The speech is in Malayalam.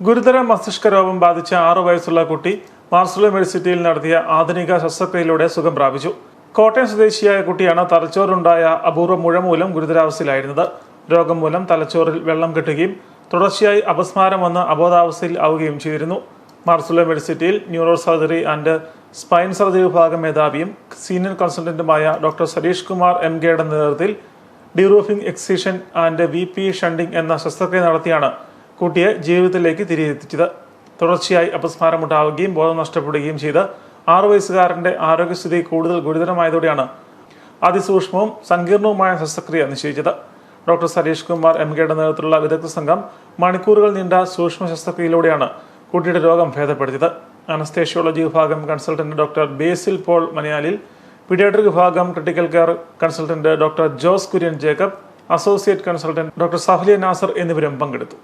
ഗുരുതര മസ്തിഷ്ക രോഗം ബാധിച്ച ആറു വയസ്സുള്ള കുട്ടി മാർസലോ യൂണിവേഴ്സിറ്റിയിൽ നടത്തിയ ആധുനിക ശസ്ത്രക്രിയയിലൂടെ സുഖം പ്രാപിച്ചു. കോട്ടയം സ്വദേശിയായ കുട്ടിയാണ് തലച്ചോറുണ്ടായ അപൂർവ മുഴ മൂലം ഗുരുതരാവസ്ഥയിലായിരുന്നത്. രോഗം മൂലം തലച്ചോറിൽ വെള്ളം കെട്ടുകയും തുടർച്ചയായി അപസ്മാരം വന്ന് അബോധാവസ്ഥയിൽ ആവുകയും ചെയ്തിരുന്നു. മാർസലോ യൂണിവേഴ്സിറ്റിയിൽ neuro surgery and spine surgery വിഭാഗം മേധാവിയും സീനിയർ കൺസൾട്ടന്റുമായ ഡോക്ടർ സതീഷ് കുമാർ എം കെയുടെ നേതൃത്വത്തിൽ ഡ്യൂറോഫിംഗ് excision and V P shunting എന്ന ശസ്ത്രക്രിയ നടത്തിയാണ് കുട്ടിയെ ജീവിതത്തിലേക്ക് തിരികെ എത്തിച്ചത് തുടർച്ചയായി അപസ്മാരമുണ്ടാവുകയും ബോധം നഷ്ടപ്പെടുകയും ചെയ്ത ആറു വയസ്സുകാരന്റെ ആരോഗ്യസ്ഥിതി കൂടുതൽ ഗുരുതരമായതോടെയാണ് അതിസൂക്ഷ്മവും സങ്കീർണവുമായ ശസ്ത്രക്രിയ നിശ്ചയിച്ചത്. Doctor Sarish Kumar M. കെയുടെ നേതൃത്വത്തിലുള്ള വിദഗ്ധ സംഘം മണിക്കൂറുകൾ നീണ്ട സൂക്ഷ്മ ശസ്ത്രക്രിയയിലൂടെയാണ് കുട്ടിയുടെ രോഗം ഭേദപ്പെടുത്തിയത്. അനസ്തേഷ്യോളജി വിഭാഗം consultant doctor Basil Paul Maniyalil paediatric വിഭാഗം critical care consultant doctor Jose Kurian Jacob associate consultant doctor Sahaliya Nasar എന്നിവരും പങ്കെടുത്തു.